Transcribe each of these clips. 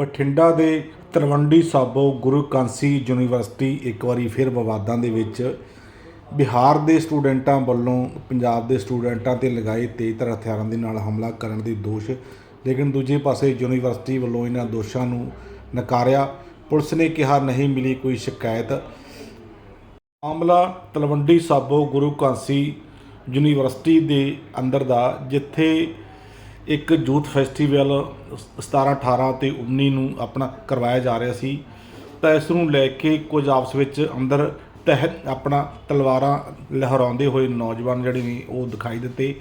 ਬਠਿੰਡਾ ਦੇ ਤਲਵੰਡੀ ਸਾਬੋ ਗੁਰੂ ਕਾਂਸੀ ਯੂਨੀਵਰਸਿਟੀ ਇੱਕ ਵਾਰੀ ਫਿਰ ਵਿਵਾਦਾਂ ਦੇ ਵਿੱਚ ਬਿਹਾਰ ਦੇ ਸਟੂਡੈਂਟਾਂ ਵੱਲੋਂ, ਪੰਜਾਬ ਦੇ ਸਟੂਡੈਂਟਾਂ ਤੇ ਲਗਾਏ ਤੇਜ਼ਧਾਰ ਹਥਿਆਰਾਂ ਦੇ ਨਾਲ ਹਮਲਾ ਕਰਨ ਦੇ ਦੋਸ਼, ਲੇਕਿਨ ਦੂਜੇ ਪਾਸੇ ਯੂਨੀਵਰਸਿਟੀ ਵੱਲੋਂ ਇਹਨਾਂ ਦੋਸ਼ਾਂ ਨੂੰ ਨਕਾਰਿਆ। ਪੁਲਿਸ ਨੇ ਕਿਹਾ, ਨਹੀਂ ਮਿਲੀ ਕੋਈ ਸ਼ਿਕਾਇਤ। ਮਾਮਲਾ ਤਲਵੰਡੀ ਸਾਬੋ ਗੁਰੂ ਕਾਂਸੀ ਯੂਨੀਵਰਸਿਟੀ ਦੇ ਅੰਦਰ ਦਾ, ਜਿੱਥੇ ਇੱਕ ਯੂਥ ਫੈਸਟੀਵਲ 17 18 ਤੇ 19 ਨੂੰ ਆਪਣਾ ਕਰਵਾਇਆ ਜਾ ਰਿਹਾ ਸੀ। ਤਾਂ ਇਸ ਨੂੰ ਲੈ ਕੇ ਕੁਝ ਆਪਸ ਵਿੱਚ ਅੰਦਰ ਤਹਿ ਆਪਣਾ ਤਲਵਾਰਾਂ ਲਹਿਰਾਉਂਦੇ ਹੋਏ ਨੌਜਵਾਨ ਜਿਹੜੇ ਨੇ ਉਹ ਦਿਖਾਈ ਦਿੱਤੇ।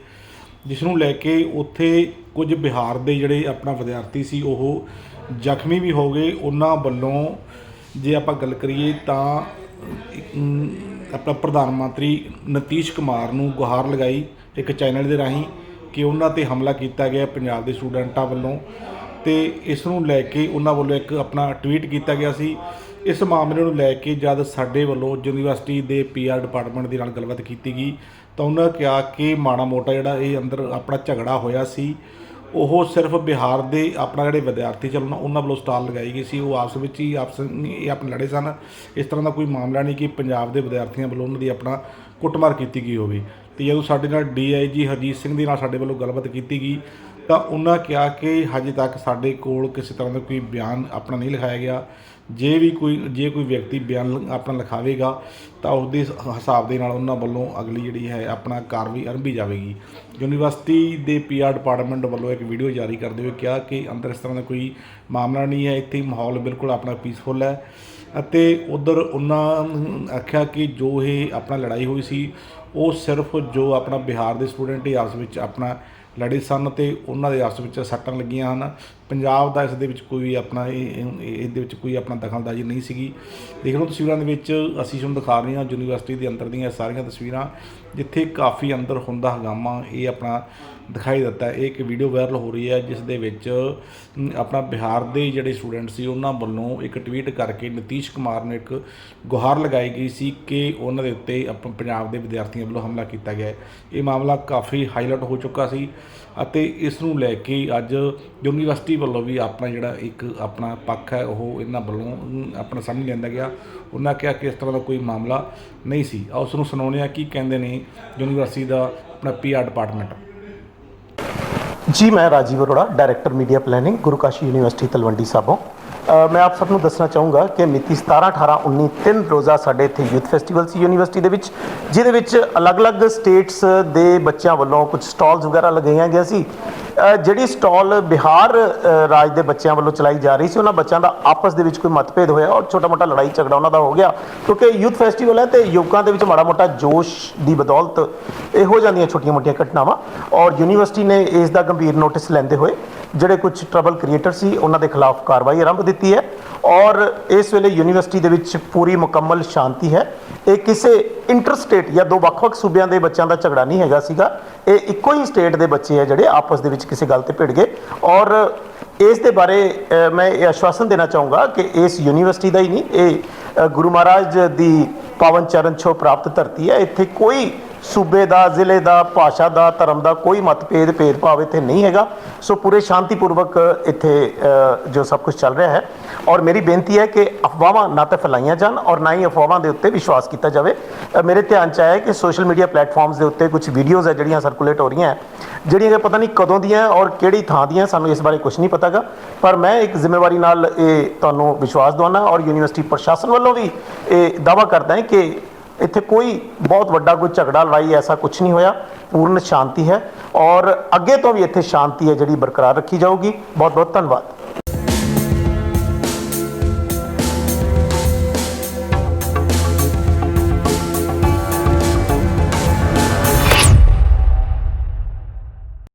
ਜਿਸ ਨੂੰ ਲੈ ਕੇ ਉੱਥੇ ਕੁਝ ਬਿਹਾਰ ਦੇ ਜਿਹੜੇ ਆਪਣਾ ਵਿਦਿਆਰਥੀ ਸੀ ਉਹ ਜ਼ਖਮੀ ਵੀ ਹੋ ਗਏ। ਉਹਨਾਂ ਵੱਲੋਂ ਜੇ ਆਪਾਂ ਗੱਲ ਕਰੀਏ ਤਾਂ ਅਮ, ਆਪਣਾ ਪ੍ਰਧਾਨ ਮੰਤਰੀ ਨਤੀਸ਼ ਕੁਮਾਰ ਨੂੰ ਗੁਹਾਰ ਲਗਾਈ ਇੱਕ ਚੈਨਲ ਦੇ ਰਾਹੀਂ। ਕਿ ਉਹਨਾਂ ਤੇ ਹਮਲਾ ਕੀਤਾ ਗਿਆ ਪੰਜਾਬ ਦੇ ਸਟੂਡੈਂਟਾਂ ਵੱਲੋਂ ਤੇ ਇਸ ਨੂੰ ਲੈ ਕੇ ਉਹਨਾਂ ਵੱਲੋਂ ਇੱਕ ਆਪਣਾ ਟਵੀਟ ਕੀਤਾ ਗਿਆ ਸੀ। ਇਸ ਮਾਮਲੇ ਨੂੰ ਲੈ ਕੇ ਜਦ ਸਾਡੇ ਵੱਲੋਂ ਯੂਨੀਵਰਸਿਟੀ ਦੇ ਪੀਆਰ ਡਿਪਾਰਟਮੈਂਟ ਦੇ ਨਾਲ ਗੱਲਬਾਤ ਕੀਤੀ ਗਈ ਤਾਂ ਉਹਨਾਂ ਕਿਹਾ ਕਿ ਮਾੜਾ ਮੋਟਾ ਜਿਹੜਾ ਇਹ ਅੰਦਰ ਆਪਣਾ ਝਗੜਾ ਹੋਇਆ ਸੀ। ਉਹ ਸਿਰਫ ਬਿਹਾਰ ਦੇ ਆਪਣਾ ਜਿਹੜੇ ਵਿਦਿਆਰਥੀ ਚੱਲਣ, ਉਹਨਾਂ ਵੱਲੋਂ ਸਟਾਲ ਲਗਾਈ ਗਈ ਸੀ। ਉਹ ਆਪਸ ਵਿੱਚ ਹੀ ਆਪਸ ਇਹ ਆਪਣੇ ਲੜੇ ਸਨ। ਇਸ ਤਰ੍ਹਾਂ ਦਾ ਕੋਈ ਮਾਮਲਾ ਨਹੀਂ ਕਿ ਪੰਜਾਬ ਦੇ ਵਿਦਿਆਰਥੀਆਂ ਵੱਲੋਂ ਉਹਨਾਂ ਦੀ ਆਪਣਾ ਕੁੱਟਮਾਰ ਕੀਤੀ ਗਈ ਹੋਵੇ। ਤੇ ਜਦੋਂ ਸਾਡੇ ਨਾਲ ਡੀਆਈਜੀ ਹਰਜੀਤ ਸਿੰਘ ਦੇ ਨਾਲ ਸਾਡੇ ਵੱਲੋਂ ਗੱਲਬਾਤ ਕੀਤੀ ਗਈ, ਤਾਂ ਉਹਨਾਂ ਕਿਹਾ ਕਿ ਹਜੇ ਤੱਕ ਸਾਡੇ ਕੋਲ ਕਿਸੇ ਤਰ੍ਹਾਂ ਦਾ ਕੋਈ ਬਿਆਨ ਆਪਣਾ ਨਹੀਂ ਲਿਖਾਇਆ ਗਿਆ। ਜੇ ਵੀ ਕੋਈ, ਜੇ ਕੋਈ ਵਿਅਕਤੀ ਬਿਆਨ ਆਪਣਾ ਲਿਖਾਵੇਗਾ, ਤਾਂ ਉਸ ਦੇ ਹਿਸਾਬ ਦੇ ਨਾਲ ਉਹਨਾਂ ਵੱਲੋਂ ਅਗਲੀ ਜਿਹੜੀ ਹੈ ਆਪਣਾ ਕਾਰਵਾਈ ਆਰੰਭੀ ਜਾਵੇਗੀ। ਯੂਨੀਵਰਸਿਟੀ ਦੇ ਪੀਆਰ ਡਿਪਾਰਟਮੈਂਟ ਵੱਲੋਂ ਇੱਕ ਵੀਡੀਓ ਜਾਰੀ ਕਰਦੇ ਹੋਏ ਕਿਹਾ ਕਿ ਅੰਦਰ ਇਸ ਤਰ੍ਹਾਂ ਦਾ ਕੋਈ ਮਾਮਲਾ ਨਹੀਂ ਹੈ, ਇੱਥੇ ਮਾਹੌਲ ਬਿਲਕੁਲ ਆਪਣਾ ਪੀਸਫੁਲ ਹੈ। ਅਤੇ ਉਧਰ ਉਹਨਾਂ ਨੇ ਆਖਿਆ ਕਿ ਜੋ ਇਹ ਆਪਣਾ ਲੜਾਈ ਹੋਈ ਸੀ, ਉਹ ਸਿਰਫ ਜੋ ਆਪਣਾ ਬਿਹਾਰ ਦੇ ਸਟੂਡੈਂਟ ਹੀ ਆਪਸ ਵਿੱਚ ਆਪਣਾ ਲੜੇ ਸਨ ਤੇ ਉਹਨਾਂ ਦੇ ਆਪਸ ਵਿੱਚ ਸੱਟਾਂ ਲੱਗੀਆਂ ਹਨ। ਪੰਜਾਬ ਦਾ ਇਸ ਦੇ ਵਿੱਚ ਕੋਈ ਆਪਣਾ ਇਹ, ਇਹ- ਇਹਦੇ ਵਿੱਚ ਕੋਈ ਆਪਣਾ ਦਖਲਅੰਦਾਜ਼ੀ ਨਹੀਂ ਸੀਗੀ। ਦੇਖ ਲਓ ਤਸਵੀਰਾਂ ਦੇ ਵਿੱਚ ਅਸੀਂ ਤੁਹਾਨੂੰ ਦਿਖਾ ਰਹੇ ਹਾਂ ਯੂਨੀਵਰਸਿਟੀ ਦੇ ਅੰਦਰ ਦੀਆਂ ਸਾਰੀਆਂ ਤਸਵੀਰਾਂ, ਜਿੱਥੇ ਕਾਫੀ ਅੰਦਰ ਹੁੰਦਾ ਹਗਾਮਾ, ਇਹ ਆਪਣਾ ਦਿਖਾਈ ਦਿੱਤਾ ਇਹ ਇੱਕ ਵੀਡੀਓ ਵਾਇਰਲ ਹੋ ਰਹੀ ਹੈ, ਜਿਸ ਦੇ ਵਿੱਚ ਆਪਣਾ ਬਿਹਾਰ ਦੇ ਜਿਹੜੇ ਸਟੂਡੈਂਟ ਸੀ, ਉਹਨਾਂ ਵੱਲੋਂ ਇੱਕ ਟਵੀਟ ਕਰਕੇ ਨਤੀਸ਼ ਕੁਮਾਰ ਨੂੰ ਇੱਕ ਗੁਹਾਰ ਲਗਾਈ ਗਈ ਸੀ ਕਿ ਉਹਨਾਂ ਦੇ ਉੱਤੇ ਆਪਾਂ ਪੰਜਾਬ ਦੇ ਵਿਦਿਆਰਥੀਆਂ ਵੱਲੋਂ ਹਮਲਾ ਕੀਤਾ ਗਿਆ ਇਹ ਮਾਮਲਾ ਕਾਫੀ ਹਾਈਲਾਈਟ ਹੋ ਚੁੱਕਾ ਸੀ ਅਤੇ ਇਸ ਨੂੰ ਲੈ ਕੇ ਅੱਜ ਯੂਨੀਵਰਸਿਟੀ ਵੱਲੋਂ ਵੀ ਆਪਣਾ ਜਿਹੜਾ ਇੱਕ ਆਪਣਾ ਪੱਖ ਹੈ, ਉਹ ਇਹਨਾਂ ਵੱਲੋਂ ਆਪਣਾ ਸਾਹਮਣੇ ਲਿਆਂਦਾ ਗਿਆ। ਉਹਨਾਂ ਕਿਹਾ ਕਿ ਇਸ ਤਰ੍ਹਾਂ ਦਾ ਕੋਈ ਮਾਮਲਾ ਨਹੀਂ ਸੀ। ਆ ਉਸ ਨੂੰ ਸੁਣਾਉਂਦੇ ਹਾਂ ਕੀ ਕਹਿੰਦੇ ਨੇ ਯੂਨੀਵਰਸਿਟੀ ਦਾ ਆਪਣਾ ਪੀਆਰ ਡਿਪਾਰਟਮੈਂਟ ਜੀ ਮੈਂ Rajiv Arora director media planning Guru Kashi university Talwandi Sabo. ਮੈਂ ਆਪ ਸਭ ਨੂੰ ਦੱਸਣਾ ਚਾਹੂੰਗਾ ਕਿ ਮਿਤੀ 17 18 19 ਤਿੰਨ ਰੋਜ਼ਾ ਸਾਡੇ ਇੱਥੇ ਯੂਥ ਫੈਸਟੀਵਲ ਸੀ ਯੂਨੀਵਰਸਿਟੀ ਦੇ ਵਿੱਚ, ਜਿਹਦੇ ਵਿੱਚ ਅਲੱਗ-ਅਲੱਗ ਸਟੇਟਸ ਦੇ ਬੱਚਿਆਂ ਵੱਲੋਂ ਕੁਝ ਸਟਾਲਸ ਵਗੈਰਾ ਲਗਾਈਆਂ ਗਿਆ ਸੀ। ਜਿਹੜੀ ਸਟਾਲ ਬਿਹਾਰ ਰਾਜ ਦੇ ਬੱਚਿਆਂ ਵੱਲੋਂ ਚਲਾਈ ਜਾ ਰਹੀ ਸੀ, ਉਹਨਾਂ ਬੱਚਿਆਂ ਦਾ ਆਪਸ ਦੇ ਵਿੱਚ ਕੋਈ ਮਤਭੇਦ ਹੋਇਆ ਔਰ ਛੋਟਾ-ਮੋਟਾ ਲੜਾਈ ਝਗੜਾ ਉਹਨਾਂ ਦਾ ਹੋ ਗਿਆ, ਕਿਉਂਕਿ ਯੂਥ ਫੈਸਟੀਵਲ ਹੈ ਤੇ ਯੁਵਕਾਂ ਦੇ ਵਿੱਚ ਮਾੜਾ ਮੋਟਾ ਜੋਸ਼ ਦੀ ਬਦੌਲਤ ਇਹੋ ਜਾਂਦੀਆਂ ਛੋਟੀਆਂ-ਮੋਟੀਆਂ ਘਟਨਾਵਾਂ ਔਰ ਯੂਨੀਵਰਸਿਟੀ ਨੇ ਇਸ ਦਾ ਗੰਭੀਰ ਨੋਟਿਸ ਲੈਂਦੇ ਹੋਏ ਜਿਹੜੇ ਕੁਝ ਟਰਬਲ ਕ੍ਰੀਏਟਰ ਸੀ, ਉਹਨਾਂ ਦੇ ਖਿਲਾਫ ਕਾਰਵਾਈ ਆਰੰਭ ਦਿੱਤੀ ਹੈ ਔਰ ਇਸ ਵੇਲੇ ਯੂਨੀਵਰਸਿਟੀ ਦੇ ਵਿੱਚ ਪੂਰੀ ਮੁਕੰਮਲ ਸ਼ਾਂਤੀ ਹੈ। ਇਹ ਕਿਸੇ ਇੰਟਰ ਸਟੇਟ ਜਾਂ ਦੋ ਵੱਖ-ਵੱਖ ਸੂਬਿਆਂ ਦੇ ਬੱਚਿਆਂ ਦਾ ਝਗੜਾ ਨਹੀਂ ਹੈਗਾ ਸੀਗਾ। ਇਹ ਇੱਕੋ ਹੀ ਸਟੇਟ ਦੇ ਬੱਚੇ ਆ ਜਿਹੜੇ ਆਪਸ ਦੇ ਵਿੱਚ ਕਿਸੇ ਗੱਲ ਤੇ ਭਿੜ ਗਏ। ਔਰ ਇਸ ਦੇ ਬਾਰੇ ਮੈਂ ਇਹ ਆਸ਼ਵਾਸਨ ਦੇਣਾ ਚਾਹੂੰਗਾ ਕਿ ਇਸ ਯੂਨੀਵਰਸਿਟੀ ਦਾ ਹੀ ਨਹੀਂ, ਇਹ ਗੁਰੂ ਮਹਾਰਾਜ ਦੀ ਪਾਵਨ ਚਰਨ ਛੋ ਪ੍ਰਾਪਤ ਧਰਤੀ ਹੈ। ਇੱਥੇ ਕੋਈ ਸੂਬੇ ਦਾ ਜ਼ਿਲ੍ਹੇ ਦਾ ਭਾਸ਼ਾ ਦਾ ਧਰਮ ਦਾ ਕੋਈ ਮਤਭੇਦ ਭੇਦਭਾਵ ਇੱਥੇ ਨਹੀਂ ਹੈਗਾ। ਸੋ ਪੂਰੇ ਸ਼ਾਂਤੀਪੂਰਵਕ ਇੱਥੇ ਜੋ ਸਭ ਕੁਝ ਚੱਲ ਰਿਹਾ ਹੈ। ਔਰ ਮੇਰੀ ਬੇਨਤੀ ਹੈ ਕਿ ਅਫਵਾਹਾਂ ਨਾ ਤਾਂ ਫੈਲਾਈਆਂ ਜਾਣ ਔਰ ਨਾ ਹੀ ਅਫਵਾਹਾਂ ਦੇ ਉੱਤੇ ਵਿਸ਼ਵਾਸ ਕੀਤਾ ਜਾਵੇ। ਮੇਰੇ ਧਿਆਨ ਚ ਆਇਆ ਕਿ ਸੋਸ਼ਲ ਮੀਡੀਆ ਪਲੇਟਫਾਰਮਸ ਦੇ ਉੱਤੇ ਕੁਝ ਵੀਡੀਓਜ਼ ਹੈ ਜਿਹੜੀਆਂ ਸਰਕੂਲੇਟ ਹੋ ਰਹੀਆਂ ਹੈ, ਜਿਹੜੀਆਂ ਕਿ ਪਤਾ ਨਹੀਂ ਕਦੋਂ ਦੀਆਂ ਔਰ ਕਿਹੜੀ ਥਾਂ ਦੀਆਂ ਸਾਨੂੰ ਇਸ ਬਾਰੇ ਕੁਝ ਨਹੀਂ ਪਤਾਗਾ। ਪਰ ਮੈਂ ਇੱਕ ਜ਼ਿੰਮੇਵਾਰੀ ਨਾਲ ਇਹ ਤੁਹਾਨੂੰ ਵਿਸ਼ਵਾਸ ਦਵਾਉਣਾ ਔਰ ਯੂਨੀਵਰਸਿਟੀ ਪ੍ਰਸ਼ਾਸਨ ਵੱਲੋਂ ਵੀ ਇਹ ਦਾਵਾ ਕਰਦਾ ਹੈ ਕਿ ਇੱਥੇ ਕੋਈ ਬਹੁਤ ਵੱਡਾ ਕੋਈ ਝਗੜਾ, ਲੜਾਈ ਐਸਾ ਕੁਝ ਨਹੀਂ ਹੋਇਆ। ਪੂਰਨ ਸ਼ਾਂਤੀ ਹੈ ਔਰ ਅੱਗੇ ਤੋਂ ਵੀ ਇੱਥੇ ਸ਼ਾਂਤੀ ਹੈ ਜਿਹੜੀ ਬਰਕਰਾਰ ਰੱਖੀ ਜਾਊਗੀ। ਬਹੁਤ ਬਹੁਤ ਧੰਨਵਾਦ।